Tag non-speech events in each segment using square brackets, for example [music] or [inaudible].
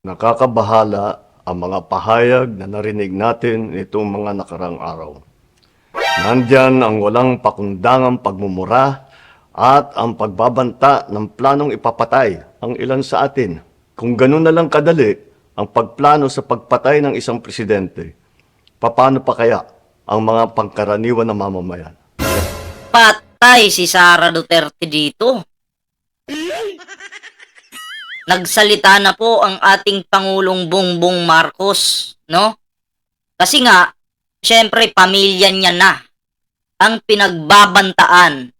Nakakabahala ang mga pahayag na narinig natin nitong mga nakarang araw. Nandyan ang walang pakundangang pagmumura at ang pagbabanta ng planong ipapatay ang ilan sa atin. Kung ganun na lang kadali ang pagplano sa pagpatay ng isang presidente, paano pa kaya ang mga pangkaraniwan na mamamayan? Patay si Sara Duterte dito. Nagsalita na po ang ating Pangulong Bongbong Marcos, no? Kasi nga, syempre pamilya niya na ang pinagbabantaan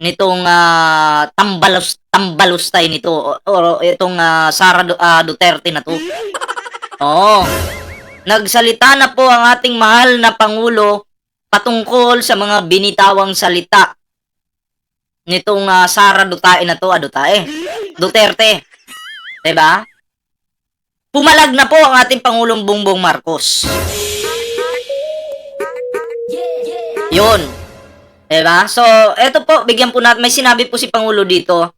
nitong ah, tambalos tambalustay nito o, o itong ah, Sara ah, Duterte na to. Oo. Nagsalita na po ang ating mahal na pangulo patungkol sa mga binitawang salita nitong ah, Sara Duterte na to, ah, Duterte. Duterte. Ba? Pumalag na po ang ating Pangulong Bongbong Marcos. Yun. ba? So, eto po, bigyan po natin, may sinabi po si Pangulo dito.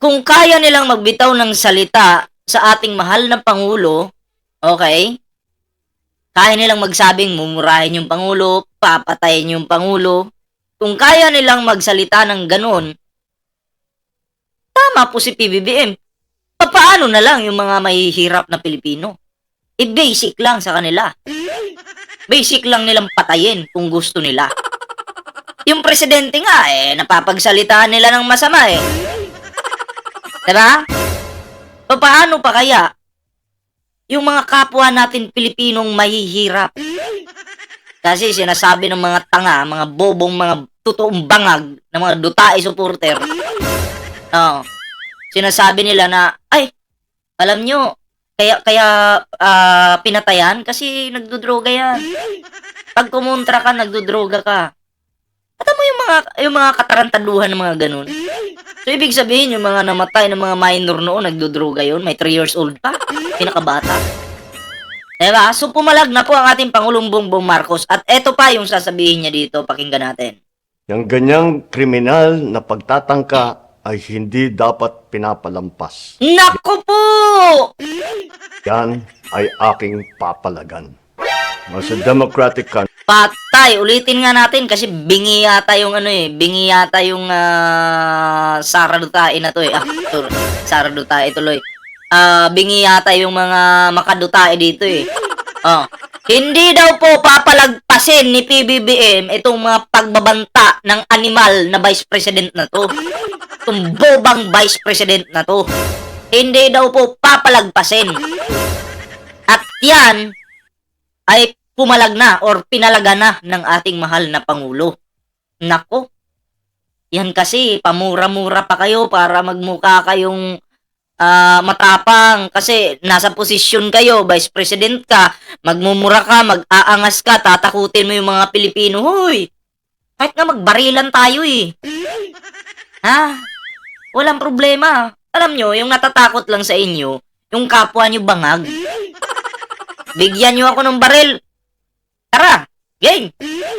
Kung kaya nilang magbitaw ng salita sa ating mahal na Pangulo, okay? Kaya nilang magsabing mumurahin yung Pangulo, papatayin yung Pangulo. Kung kaya nilang magsalita ng ganun, tama po si PBBM. Paano na lang yung mga mahihirap na Pilipino? I-basic lang sa kanila. Basic lang nilang patayin kung gusto nila. Yung presidente nga, eh, napapagsalitaan nila ng masama eh. Diba? Paano pa kaya yung mga kapwa natin Pilipinong mahihirap? Kasi sinasabi ng mga tanga, mga bobong, mga totoong bangag ng mga dutae supporter. Oo. Sinasabi nila na, ay, alam nyo, kaya, kaya ah, pinatayan kasi nagdudroga yan. Pag kumontra ka, nagdudroga ka. Alam mo yung mga, yung mga katarantaduhan ng mga ganun? So, ibig sabihin, yung mga namatay ng mga minor noon, nagdudroga yun, may 3 years old pa, pinakabata. Diba? So, pumalag na po ang ating Pangulong Bongbong Marcos. At eto pa yung sasabihin niya dito, pakinggan natin. Yang ganyang kriminal na pagtatangka ay hindi dapat pinapalampas. Naku po! Yan ay aking papalagan. As a democratic country, Patay! Ulitin nga natin kasi bingi yata yung ano eh. Bingi yata yung ah, Sara Dutae na to eh. Ah, sorry. Sara Dutae tuloy. Ah, bingi yata yung mga makadutae dito eh. Oh. Hindi daw po papalagpasin ni PBBM itong mga pagbabanta ng animal na vice president na to. Itong bobang vice president na to. Hindi daw po papalagpasin. At yan ay pumalag na or pinalaga na ng ating mahal na Pangulo. Nako, yan kasi, pamura-mura pa kayo para magmukha kayong ah, matapang kasi nasa posisyon kayo, vice president ka, magmumura ka, mag-aangas ka, tatakutin mo yung mga Pilipino. Hoy, kahit nga magbarilan tayo eh. Ha? Walang problema. Alam nyo, yung natatakot lang sa inyo, yung kapwa nyo bangag. Bigyan nyo ako ng baril, Tara! Game!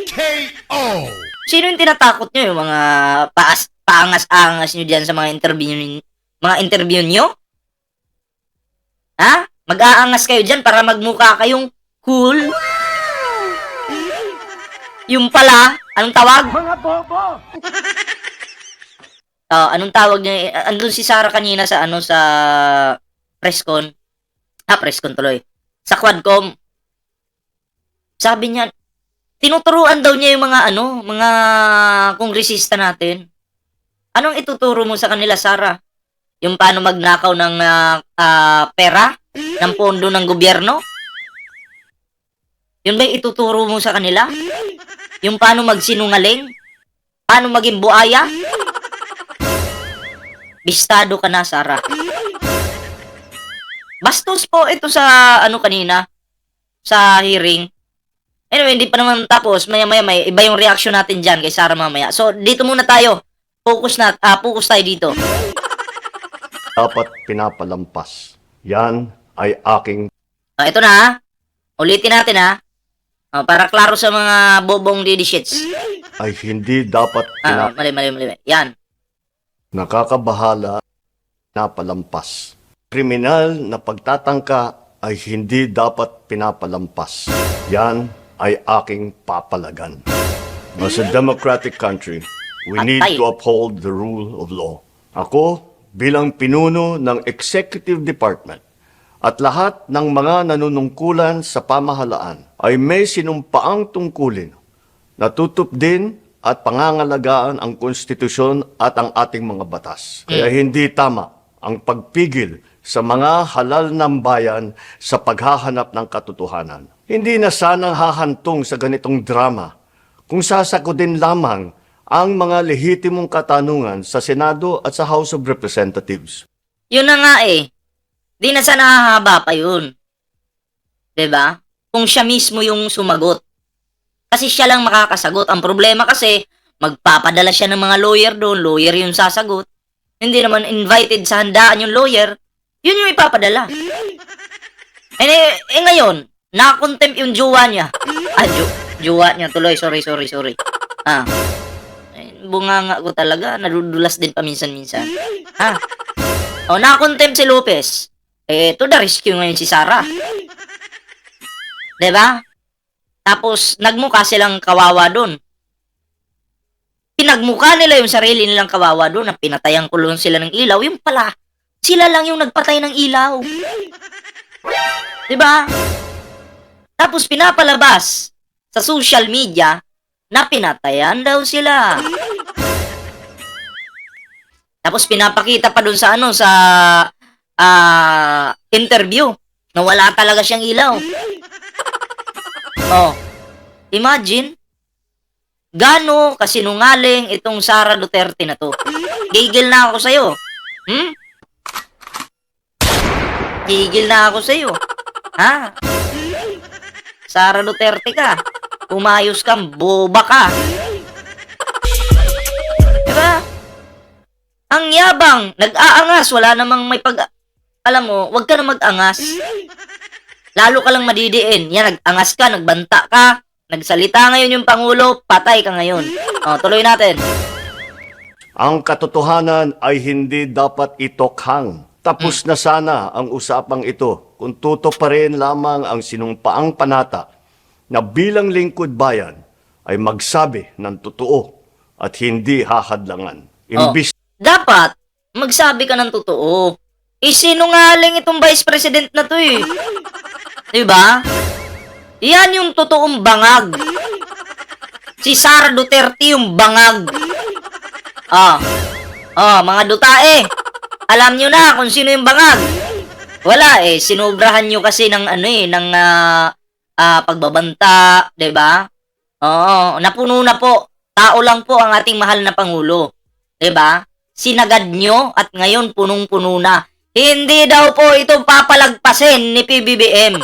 KO. Sino yung tinatakot nyo? Yung mga paas, paangas-angas nyo dyan sa mga interview mga interview nyo? Ha? Mag-aangas kayo dyan para magmukha kayong cool? Yung pala, anong tawag? Mga bobo. Ah, anong tawag niya? Andun si Sarah kanina sa ano sa presscon. Ah, presscon tuloy. Sa Quadcom. Sabi niya, tinuturuan daw niya yung mga ano, mga kongresista natin. Anong ituturo mo sa kanila, Sarah? Yung paano magnakaw ng ah, ah, pera ng pondo ng gobyerno? Yun ba ituturo mo sa kanila? Yung paano magsinungaling? Paano maging buaya? Bistado ka na, Sarah. Bastos po ito sa ano kanina sa hearing. Anyway, hindi pa naman tapos. Maya maya may iba yung reaction natin diyan kay Sarah mamaya. So, dito muna tayo. Focus na ah, focus tayo dito. dapat pinapalampas. Yan ay aking Ah, ito na. ha. Ulitin natin ha. Ah, para klaro sa mga bobong didi shits. ay hindi dapat Ah, pina- mali, mali, mali. Yan. Nakakabahala pinapalampas. kriminal na pagtatangka ay hindi dapat pinapalampas. Yan ay aking papalagan. As a democratic country, we need to uphold the rule of law. Ako, bilang pinuno ng Executive Department at lahat ng mga nanunungkulan sa pamahalaan ay may sinumpaang tungkulin na tutup din at pangangalagaan ang konstitusyon at ang ating mga batas. Kaya hindi tama ang pagpigil sa mga halal ng bayan sa paghahanap ng katotohanan. Hindi na sanang hahantong sa ganitong drama kung sasakodin lamang ang mga lehitimong katanungan sa Senado at sa House of Representatives. Yun na nga eh. Di na sana hahaba pa yun. 'Di ba? Kung siya mismo yung sumagot. Kasi siya lang makakasagot. Ang problema kasi, magpapadala siya ng mga lawyer doon. Lawyer yung sasagot. Hindi naman invited sa handaan yung lawyer. Yun yung ipapadala. Eh, [laughs] eh, eh ngayon, nakakontempt yung jowa niya. Ah, jo- jowa niya tuloy. Sorry, sorry, sorry. Ah. Eh, bunganga ko talaga. Nadudulas din paminsan-minsan. Ha? O, nakakontempt si Lopez. Eh, to the rescue ngayon si Sarah. [laughs] 'Di ba? Tapos, nagmukha silang kawawa doon. Pinagmukha nila yung sarili nilang kawawa doon na pinatayan kulong sila ng ilaw. Yung pala, sila lang yung nagpatay ng ilaw. 'Di ba? Tapos pinapalabas sa social media na pinatayan daw sila. Tapos pinapakita pa dun sa ano sa ah interview na wala talaga siyang ilaw. Oh. Imagine gaano kasinungaling itong Sara Duterte na to. Gigil na ako sa iyo. Hmm? Gigil na ako sa iyo. Ha? Sara Duterte ka. Umayos ka, boba ka. Diba? Ang yabang, nag-aangas, wala namang may pag... Alam mo, wag ka na mag-angas. Lalo ka lang madidiin. Yan, nag-angas ka, nagbanta ka, nagsalita ngayon yung Pangulo, patay ka ngayon. O, tuloy natin. Ang katotohanan ay hindi dapat itokhang. Tapos na sana ang usapang ito kung tuto pa rin lamang ang sinumpaang panata na bilang lingkod bayan ay magsabi ng totoo at hindi hahadlangan. Imbis Dapat, magsabi ka ng totoo. Isinungaling itong vice president na to eh. Diba? Yan yung totoong bangag. Si Sara Duterte yung bangag. Ah. Ah, mga dutae. Alam nyo na kung sino yung bangag. Wala eh, sinubrahan nyo kasi ng ano eh, ng ah, ah, pagbabanta, 'di ba? Oo, napuno na po. Tao lang po ang ating mahal na pangulo. 'Di ba? Sinagad nyo at ngayon punong-puno na. Hindi daw po ito papalagpasin ni PBBM.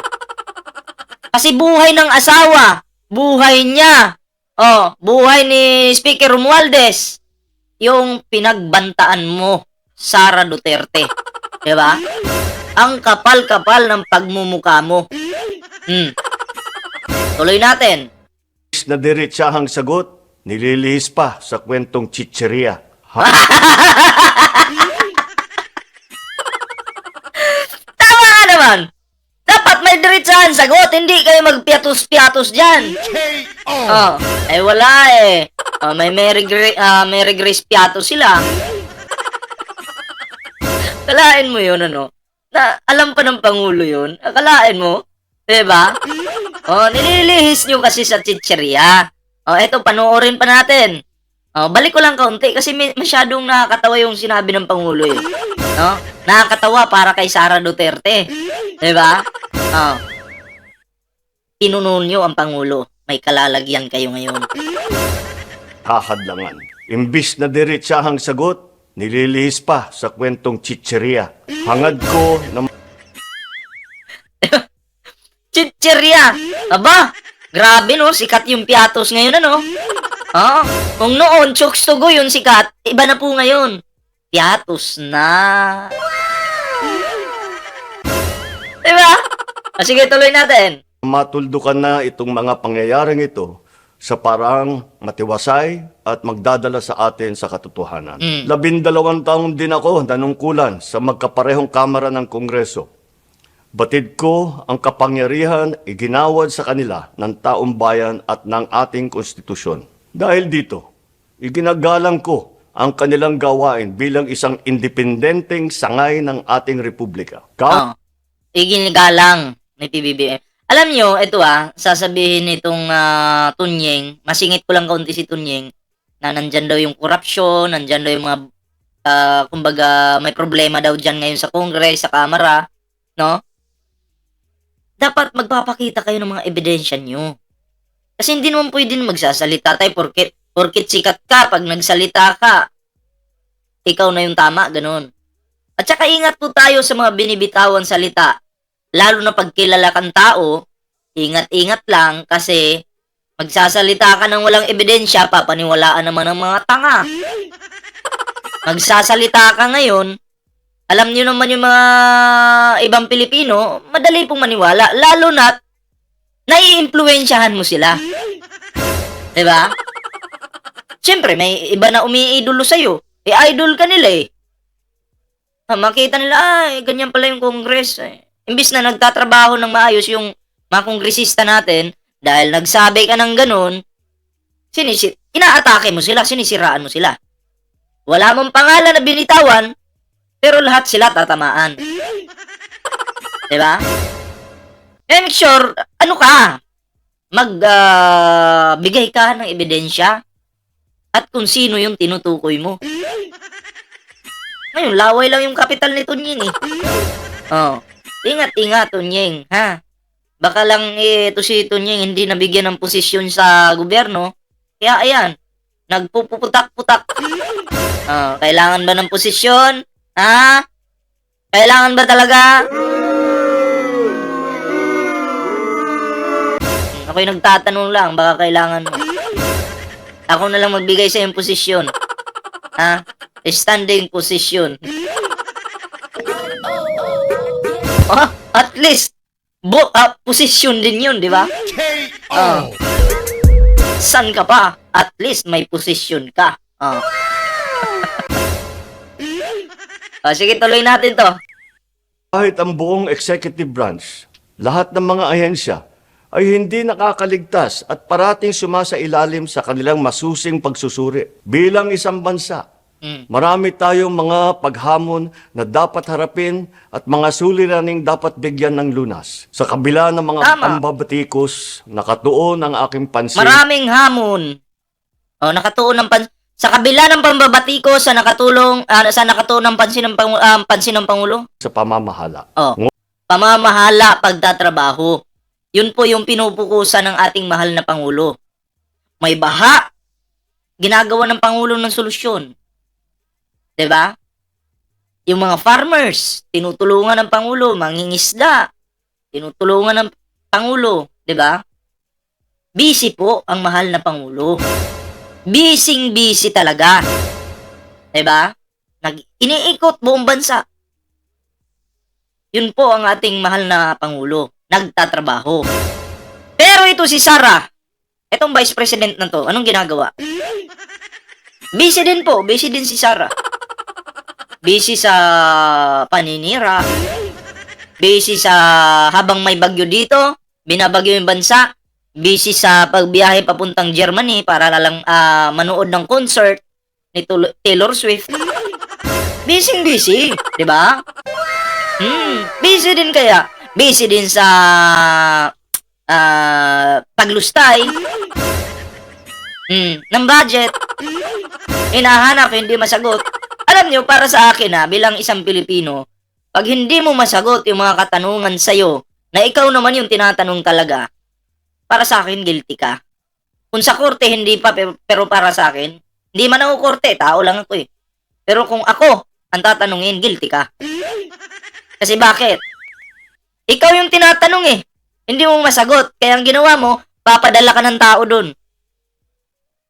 Kasi buhay ng asawa, buhay niya. Oh, buhay ni Speaker Romualdez. Yung pinagbantaan mo, Sara Duterte. 'Di ba? Ang kapal-kapal ng pagmumuka mo. Hmm. Tuloy natin. na diretsahang sagot, nililihis pa sa kwentong chicheria. Ha? [laughs] Diretsahan sagot, hindi kayo magpiatos-piatos dyan. Oh, eh wala eh. Oh, may Mary, Gra- ah, Mary Grace Piatos sila. Kalain mo yun, ano? Na, alam pa ng Pangulo yun. Akalain mo? Diba? Oh, nililihis nyo kasi sa chicheria. Oh, eto, panoorin pa natin. Oh, balik ko lang kaunti kasi masyadong nakakatawa yung sinabi ng Pangulo eh. No? Nakakatawa para kay Sara Duterte. 'Di ba? Oh. Pinuno nyo ang Pangulo. May kalalagyan kayo ngayon. hahadlangan. Imbis na diretsahang sagot, nililihis pa sa kwentong chicheria. Hangad ko na [laughs] Chicheria! Aba! Grabe no, sikat yung piatos ngayon ano? Oh, kung noon, chokes to go yun sikat, iba na po ngayon. Piatos na. Diba? Ah, sige, tuloy natin. matuldukan na itong mga pangyayaring ito, sa parang matiwasay at magdadala sa atin sa katotohanan. Mm. Labindalawang taon din ako nanungkulan sa magkaparehong kamara ng Kongreso. Batid ko ang kapangyarihan iginawad sa kanila ng taong bayan at ng ating konstitusyon. Dahil dito, iginagalang ko ang kanilang gawain bilang isang independenteng sangay ng ating republika. Ka- Oh. Iginigalang ni PBBM. Alam nyo, ito ah, sasabihin nitong ah, Tunyeng, masingit ko lang kaunti si Tunyeng, na nandyan daw yung corruption, nandyan daw yung mga, ah, kumbaga, may problema daw dyan ngayon sa Congress, sa Kamara, no? Dapat magpapakita kayo ng mga ebidensya nyo. Kasi hindi naman pwede magsasalita tayo porkit, porkit sikat ka, pag nagsalita ka, ikaw na yung tama, ganun. At saka ingat po tayo sa mga binibitawan salita. Lalo na pag kilala kang tao, ingat-ingat lang kasi magsasalita ka ng walang ebidensya, papaniwalaan naman ng mga tanga. [laughs] Magsasalita ka ngayon, alam niyo naman yung mga ibang Pilipino, madali pong maniwala. Lalo na, naiimpluwensyahan mo sila. 'Di ba? Siyempre, may iba na umiidolo sa'yo. Eh, idol ka nila eh. Ah, makita nila, ay, ganyan pala yung Congress. Eh. Imbis na nagtatrabaho ng maayos yung mga kongresista natin, dahil nagsabi ka ng ganun, sinisi inaatake mo sila, sinisiraan mo sila. Wala mong pangalan na binitawan, pero lahat sila tatamaan. [laughs] diba? Eh, make sure, ano ka, magbigay ka ng ebidensya at kung sino yung tinutukoy mo. [laughs] Ngayon, laway lang yung kapital ni Tunying eh. Oh. Ingat-ingat, Tunying, ha? Baka lang eh, ito si Tunying hindi nabigyan ng posisyon sa gobyerno. Kaya ayan, nagpuputak-putak. Oh, [laughs] kailangan ba ng posisyon? Ha? Kailangan ba talaga? Hmm, Ako'y nagtatanong lang, baka kailangan mo. Ako na lang magbigay sa iyong posisyon. Ha? Standing position. [laughs] Oh, at least, bo, ah, posisyon din yun, di ba? Oh. San ka pa? At least may posisyon ka. Oh. oh, [laughs] sige, tuloy natin to. Kahit ang buong executive branch, lahat ng mga ahensya, ay hindi nakakaligtas at parating sumasa ilalim sa kanilang masusing pagsusuri. Bilang isang bansa, Mm. marami tayong mga paghamon na dapat harapin at mga suliraning dapat bigyan ng lunas. Sa kabila ng mga Tama. pambabatikos, nakatuon ang aking pansin Maraming hamon. Oh, nakatuon ng pan sa kabila ng pambabatiko sa nakatulong ah, sa nakatuon ng pansin ng pangu- ah, pansin ng pangulo. sa pamamahala. Oh. Pamamahala pagtatrabaho. Yun po yung pinupukusan ng ating mahal na pangulo. May baha. Ginagawa ng pangulo ng solusyon. 'Di ba? Yung mga farmers, tinutulungan ng pangulo, mangingisda, tinutulungan ng pangulo, 'di ba? Busy po ang mahal na pangulo. Busy busy talaga. 'Di ba? Nag iniikot buong bansa. Yun po ang ating mahal na pangulo, nagtatrabaho. Pero ito si Sara, itong vice president na to, anong ginagawa? Busy din po, busy din si Sara. Busy sa paninira. Busy sa habang may bagyo dito, binabagyo yung bansa. Busy sa pagbiyahe papuntang Germany para lang ah, manood ng concert ni Taylor Swift. Busy busy, 'di ba? Hmm, busy din kaya. Busy din sa ah, paglustay. Hmm, ng budget. Hinahanap, hindi masagot. Alam nyo, para sa akin ha, bilang isang Pilipino, pag hindi mo masagot yung mga katanungan sa'yo, na ikaw naman yung tinatanong talaga, para sa akin, guilty ka. Kung sa korte, hindi pa, pero, para sa akin, hindi man ako korte, tao lang ako eh. Pero kung ako, ang tatanungin, guilty ka. Kasi bakit? Ikaw yung tinatanong eh. Hindi mo masagot. Kaya ang ginawa mo, papadala ka ng tao dun.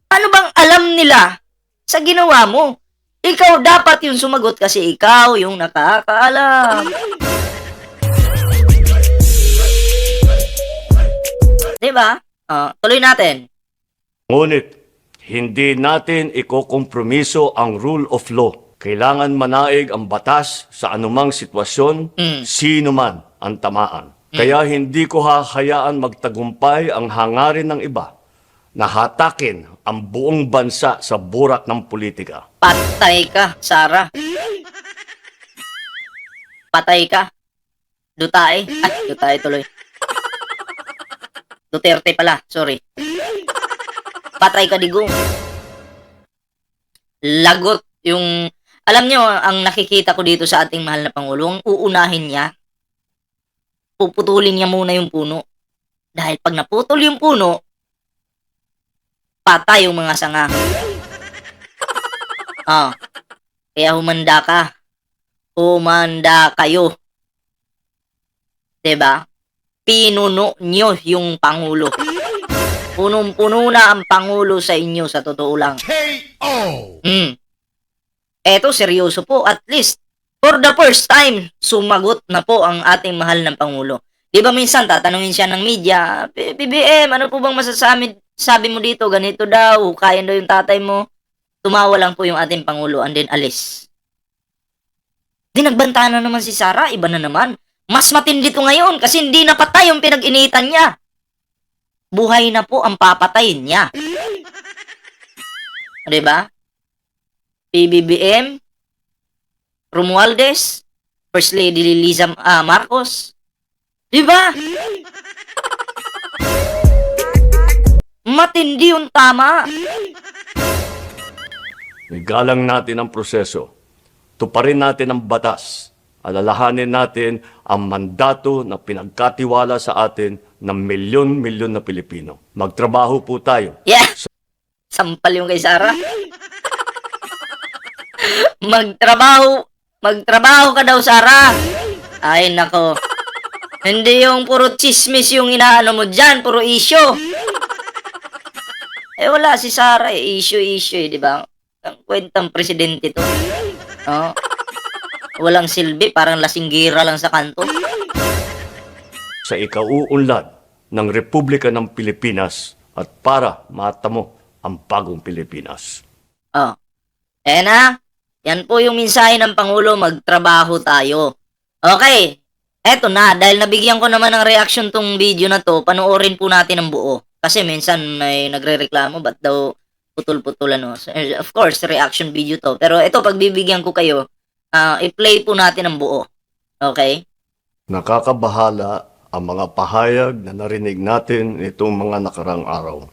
Ano bang alam nila sa ginawa mo? Ikaw dapat yung sumagot kasi ikaw yung nakakaalam. Diba? Ah, tuloy natin. Ngunit, hindi natin ikokompromiso ang rule of law. Kailangan manaig ang batas sa anumang sitwasyon, Mm. sino man ang tamaan. Kaya hindi ko hahayaan magtagumpay ang hangarin ng iba na hatakin ang buong bansa sa burak ng politika. Patay ka, Sara. Patay ka. Dutae. Ay, Dutae tuloy. Duterte pala, sorry. Patay ka, digong. Lagot yung... Alam nyo, ang nakikita ko dito sa ating mahal na Pangulo, ang uunahin niya, puputulin niya muna yung puno. Dahil pag naputol yung puno, patay yung mga sanga. [laughs] Ah. Kaya humanda ka. Humanda kayo. 'Di ba? Pinuno nyo yung pangulo. Punong-puno na ang pangulo sa inyo sa totoo lang. KO! Hmm. Eto, seryoso po. At least, for the first time, sumagot na po ang ating mahal ng Pangulo. Di ba minsan, tatanungin siya ng media, "B- BBM, ano po bang masasabi sabi mo dito? Ganito daw, kaya daw yung tatay mo. Tumawa lang po yung ating Pangulo and then alis. Di nagbanta na naman si Sara, iba na naman. Mas matindi to ngayon kasi hindi napatay yung pinag-initan niya. Buhay na po ang papatayin niya. [laughs] Ba? PBBM, Romualdez, First Lady Liza ah, Marcos. Di Matindi yung tama. Igalang natin ang proseso. Tuparin natin ang batas. Alalahanin natin ang mandato na pinagkatiwala sa atin ng milyon-milyon na Pilipino. Magtrabaho po tayo. Yeah. Sampal yung kay Sarah. [laughs] magtrabaho. Magtrabaho ka daw, Sarah. Ay, nako. Hindi yung puro chismis yung inaano mo dyan. Puro issue. Eh, wala si Sarah. Eh. Issue, issue, eh, di ba? Ang kwentang presidente to. Oh. Walang silbi. Parang lasinggira lang sa kanto. sa ikauunlad ng Republika ng Pilipinas at para matamo ang bagong Pilipinas. Oh. Eh na, yan po yung mensahe ng Pangulo, magtrabaho tayo. Okay, eto na, dahil nabigyan ko naman ng reaction tong video na to, panoorin po natin ang buo. Kasi minsan may nagre-reklamo, ba't daw putol-putol ano. So, eh, of course, reaction video to. Pero ito, pagbibigyan ko kayo, ah, i-play po natin ang buo. Okay? Nakakabahala ang mga pahayag na narinig natin itong mga nakarang araw.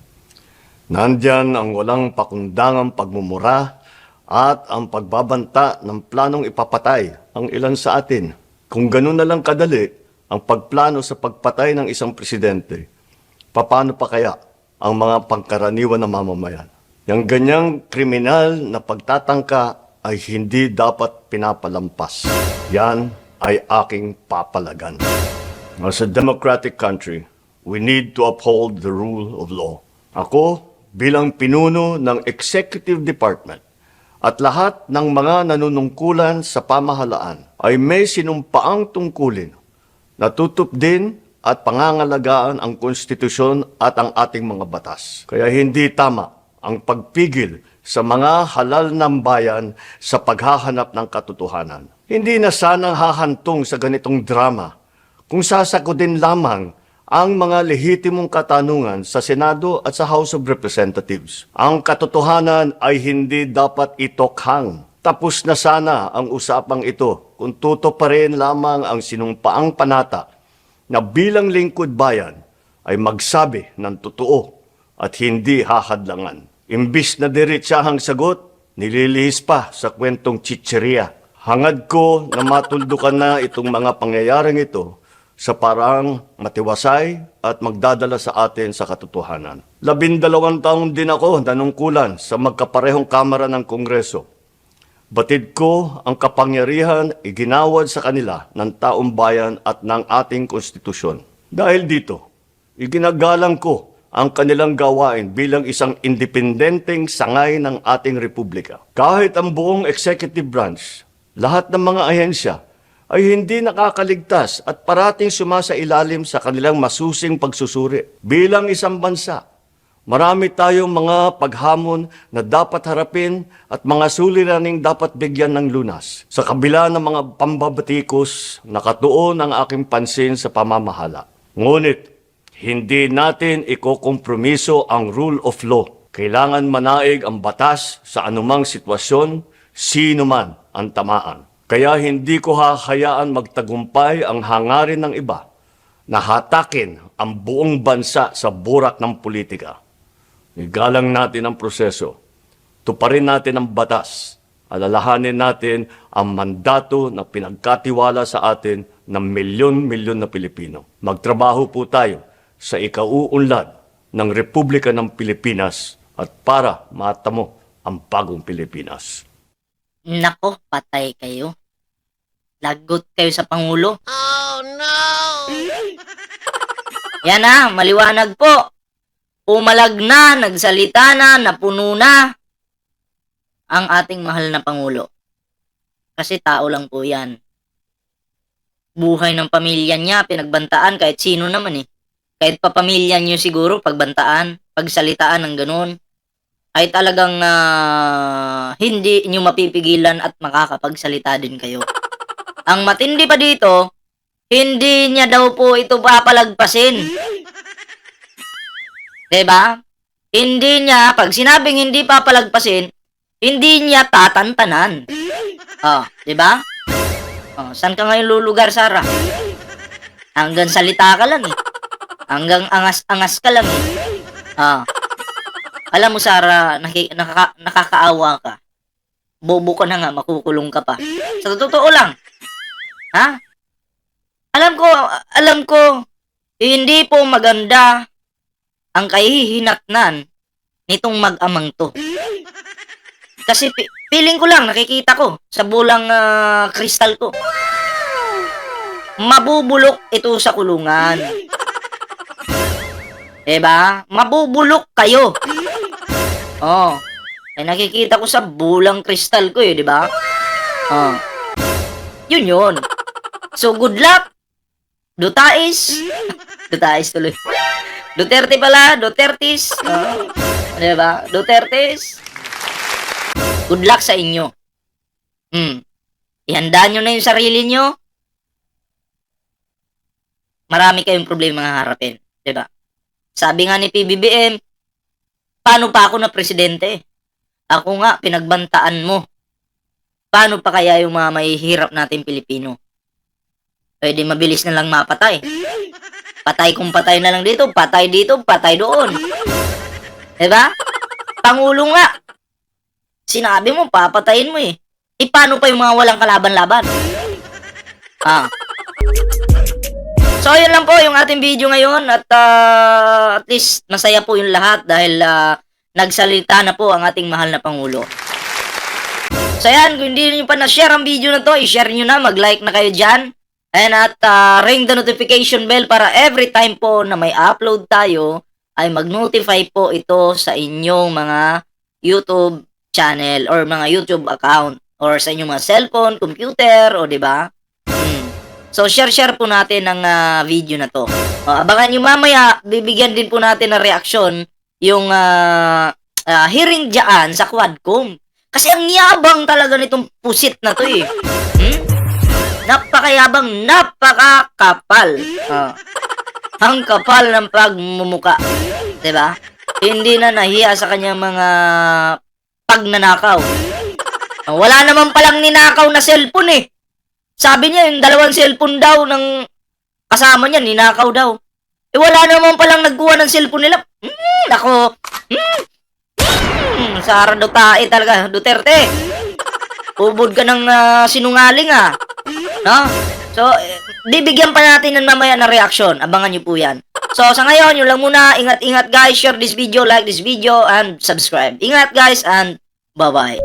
Nandyan ang walang pakundangang pagmumura at ang pagbabanta ng planong ipapatay ang ilan sa atin. Kung ganun na lang kadali ang pagplano sa pagpatay ng isang presidente, paano pa kaya ang mga pangkaraniwan na mamamayan? Yang ganyang kriminal na pagtatangka ay hindi dapat pinapalampas. Yan ay aking papalagan. As a democratic country, we need to uphold the rule of law. Ako, bilang pinuno ng Executive Department at lahat ng mga nanunungkulan sa pamahalaan ay may sinumpaang tungkulin na tutup din at pangangalagaan ang konstitusyon at ang ating mga batas. Kaya hindi tama ang pagpigil sa mga halal ng bayan sa paghahanap ng katotohanan. Hindi na sanang hahantong sa ganitong drama kung sasagutin lamang ang mga lehitimong katanungan sa Senado at sa House of Representatives. Ang katotohanan ay hindi dapat itokhang. Tapos na sana ang usapang ito kung tuto pa rin lamang ang sinumpaang panata na bilang lingkod bayan ay magsabi ng totoo at hindi hahadlangan. Imbis na diretsahang sagot, nililihis pa sa kwentong chicheria. Hangad ko na matuldukan na itong mga pangyayaring ito sa parang matiwasay at magdadala sa atin sa katotohanan. Labindalawang taon din ako nanungkulan sa magkaparehong kamara ng Kongreso. Batid ko ang kapangyarihan iginawad sa kanila ng taong bayan at ng ating konstitusyon. Dahil dito, iginagalang ko ang kanilang gawain bilang isang independenteng sangay ng ating republika. Kahit ang buong executive branch, lahat ng mga ahensya ay hindi nakakaligtas at parating sumasa ilalim sa kanilang masusing pagsusuri. Bilang isang bansa, Marami tayong mga paghamon na dapat harapin at mga suliraning dapat bigyan ng lunas. Sa kabila ng mga pambabatikos, nakatuon ang aking pansin sa pamamahala. Ngunit, hindi natin ikokompromiso ang rule of law. Kailangan manaig ang batas sa anumang sitwasyon, sino man ang tamaan. Kaya hindi ko hahayaan magtagumpay ang hangarin ng iba na hatakin ang buong bansa sa burak ng politika. Igalang natin ang proseso. Tuparin natin ang batas. Alalahanin natin ang mandato na pinagkatiwala sa atin ng milyon-milyon na Pilipino. Magtrabaho po tayo sa ikauunlad ng Republika ng Pilipinas at para matamo ang bagong Pilipinas. Nako, patay kayo. Lagot kayo sa Pangulo. Oh, no! Yan na, maliwanag po. Umalag na, nagsalita na, napuno na ang ating mahal na Pangulo. Kasi tao lang po yan. Buhay ng pamilya niya, pinagbantaan kahit sino naman eh. Kahit pa pamilya niyo siguro, pagbantaan, pagsalitaan ng ganun ay talagang ah, hindi nyo mapipigilan at makakapagsalita din kayo. Ang matindi pa dito, hindi niya daw po ito papalagpasin. 'Di ba? Hindi niya, pag sinabing hindi papalagpasin, hindi niya tatantanan. Oh, 'di ba? Oh, saan ka ngayon lulugar, Sara? Hanggang salita ka lang eh. Hanggang angas-angas ka lang eh. Ah. Alam mo, Sara, naki, nakaka, nakakaawa ka. Bobo ka na nga, makukulong ka pa. Sa totoo lang. Ha? Alam ko, alam ko, hindi po maganda ang kahihinatnan nitong mag-amang to. Kasi pi- feeling ko lang, nakikita ko sa bulang ah, kristal ko. Mabubulok ito sa kulungan. Diba? Mabubulok kayo. Oh. Ay nakikita ko sa bulang kristal ko eh, di ba? Oh. Yun yun. So, good luck. Dutais. Dutais tuloy. Duterte pala, Dutertis. Oh. Di ba? Dutertes. Good luck sa inyo. Hmm. Ihanda nyo na yung sarili nyo. Marami kayong problema nga harapin. Ba? Sabi nga ni PBBM, paano pa ako na presidente? Ako nga, pinagbantaan mo. Paano pa kaya yung mga mahihirap natin Pilipino? Pwede mabilis na lang mapatay. Patay kung patay na lang dito, patay dito, patay doon. Diba? Pangulo nga. Sinabi mo, papatayin mo eh. E paano pa yung mga walang kalaban-laban? Ah. So, yun lang po yung ating video ngayon at ah, at least masaya po yung lahat dahil ah, nagsalita na po ang ating mahal na Pangulo. So yan, kung hindi nyo pa na-share ang video na to, i-share nyo na, mag-like na kayo dyan. And at ah, ring the notification bell para every time po na may upload tayo, ay mag-notify po ito sa inyong mga YouTube channel or mga YouTube account or sa inyong mga cellphone, computer, o 'di ba? Hmm. So share-share po natin ang ah, video na to. O, abangan nyo mamaya, bibigyan din po natin ng reaksyon yung ah, ah, hearing dyan sa Quadcom. Kasi ang yabang talaga nitong pusit na to eh. Napakayabang, napakakapal. Ah. ang kapal ng pagmumuka. ba? Hindi na nahiya sa kanyang mga pagnanakaw. Ah, Wala naman palang ninakaw na cellphone eh. Sabi niya yung dalawang cellphone daw ng kasama niya, ninakaw daw. Eh wala naman palang nagkuha ng cellphone nila. Hmm, ako. Hmm, hmm, Sara Dutae talaga, Duterte. Ubod ka ng ah, sinungaling ah. No? So, bibigyan pa natin ng mamaya na reaksyon. Abangan nyo po yan. So, sa ngayon, yun lang muna. Ingat-ingat guys. Share this video, like this video, and subscribe. Ingat guys, and bye-bye.